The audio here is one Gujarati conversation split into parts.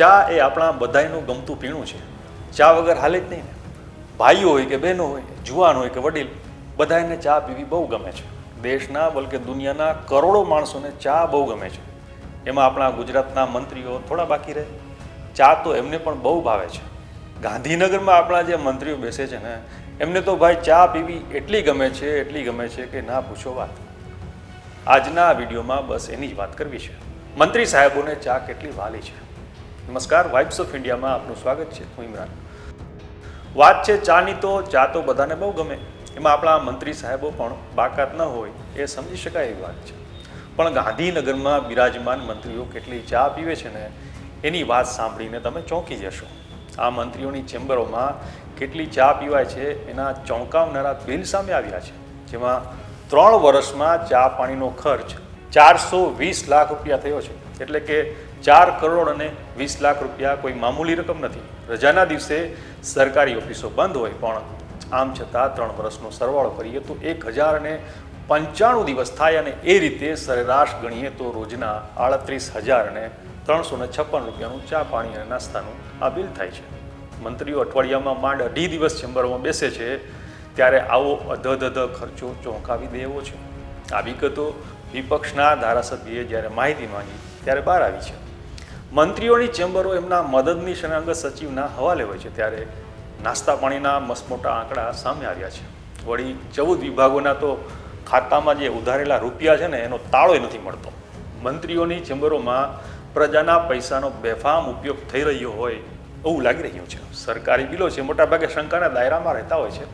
ચા એ આપણા બધાયનું ગમતું પીણું છે. ચા વગર હાલે જ નહીં ને. ભાઈઓ હોય કે બહેનો હોય જુવાન હોય કે વડીલ બધાને ચા પીવી બહુ ગમે છે. દેશના બલકે દુનિયાના કરોડો માણસોને ચા બહુ ગમે છે. એમાં આપણા ગુજરાતના મંત્રીઓ થોડા બાકી રહે. ચા તો એમને પણ બહુ ભાવે છે. ગાંધીનગરમાં આપણા જે મંત્રીઓ બેસે છે ને, એમને તો ભાઈ ચા પીવી એટલી ગમે છે, એટલી ગમે છે કે ના પૂછો વાત. આજના વિડીયોમાં બસ એની જ વાત કરવી છે. મંત્રી સાહેબોને ચા કેટલી વાલી છે. નમસ્કાર વાઇબ્સ ઓફ ઇન્ડિયામાં આપનું સ્વાગત છે. હું ઇમરાન. વાત છે ચાની તો, ચા તો બધાને બહુ ગમે. એમાં આપણા મંત્રી સાહેબો પણ બાકાત ન હોય એ સમજી શકાય એવી વાત છે. પણ ગાંધીનગરમાં બિરાજમાન મંત્રીઓ કેટલી ચા પીવે છે ને, એની વાત સાંભળીને તમે ચોંકી જશો. આ મંત્રીઓની ચેમ્બરોમાં કેટલી ચા પીવાય છે એના ચોંકાવનારા બિલ સામે આવ્યા છે. જેમાં ત્રણ વર્ષમાં ચા પાણીનો ખર્ચ ચારસો વીસ લાખ રૂપિયા થયો છે. એટલે કે ચાર કરોડ અને વીસ લાખ રૂપિયા કોઈ મામૂલી રકમ નથી. રજાના દિવસે સરકારી ઓફિસો બંધ હોય, પણ આમ છતાં ત્રણ વર્ષનો સરવાળો કરીએ તો એક હજાર અને પંચાણું દિવસ થાય અને એ રીતે સરેરાશ ગણીએ તો રોજના આડત્રીસ હજાર અને ત્રણસો ને છપ્પન રૂપિયાનું ચા પાણી અને નાસ્તાનું આ બિલ થાય છે. મંત્રીઓ અઠવાડિયામાં માંડ અઢી દિવસ ચેમ્બરમાં બેસે છે, ત્યારે આવો અધધ ખર્ચો ચોંકાવી દેવો છે. આ વિગતો વિપક્ષના ધારાસભ્યએ જ્યારે માહિતી માંગી, ત્યારે બહાર આવી છે. મંત્રીઓની ચેમ્બરો એમના મદદનીશ અને સચિવના હવાલે હોય છે ત્યારે નાસ્તા પાણીના મસમોટા આંકડા સામે આવ્યા છે. વળી ચૌદ વિભાગોના તો ખાતામાં જે ઉધારેલા રૂપિયા છે ને, એનો તાળો નથી મળતો. મંત્રીઓની ચેમ્બરોમાં પ્રજાના પૈસાનો બેફામ ઉપયોગ થઈ રહ્યો હોય એવું લાગી રહ્યું છે. સરકારી બિલો છે મોટાભાગે શંકાના દાયરામાં રહેતા હોય છે,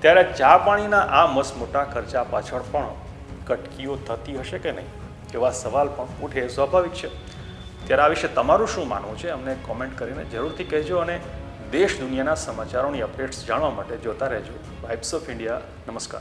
ત્યારે ચા પાણીના આ મસમોટા ખર્ચા પાછળ પણ કટકીઓ થતી હશે કે નહીં? એવા સવાલ પણ ઉઠે સ્વાભાવિક છે. ત્યારે આ વિશે તમારું શું માનવું છે? અમને કોમેન્ટ કરીને જરૂરથી કહેજો અને દેશ દુનિયાના સમાચારોની અપડેટ્સ જાણવા માટે જોતા રહેજો. વાઇબ્સ ઓફ ઇન્ડિયા નમસ્કાર.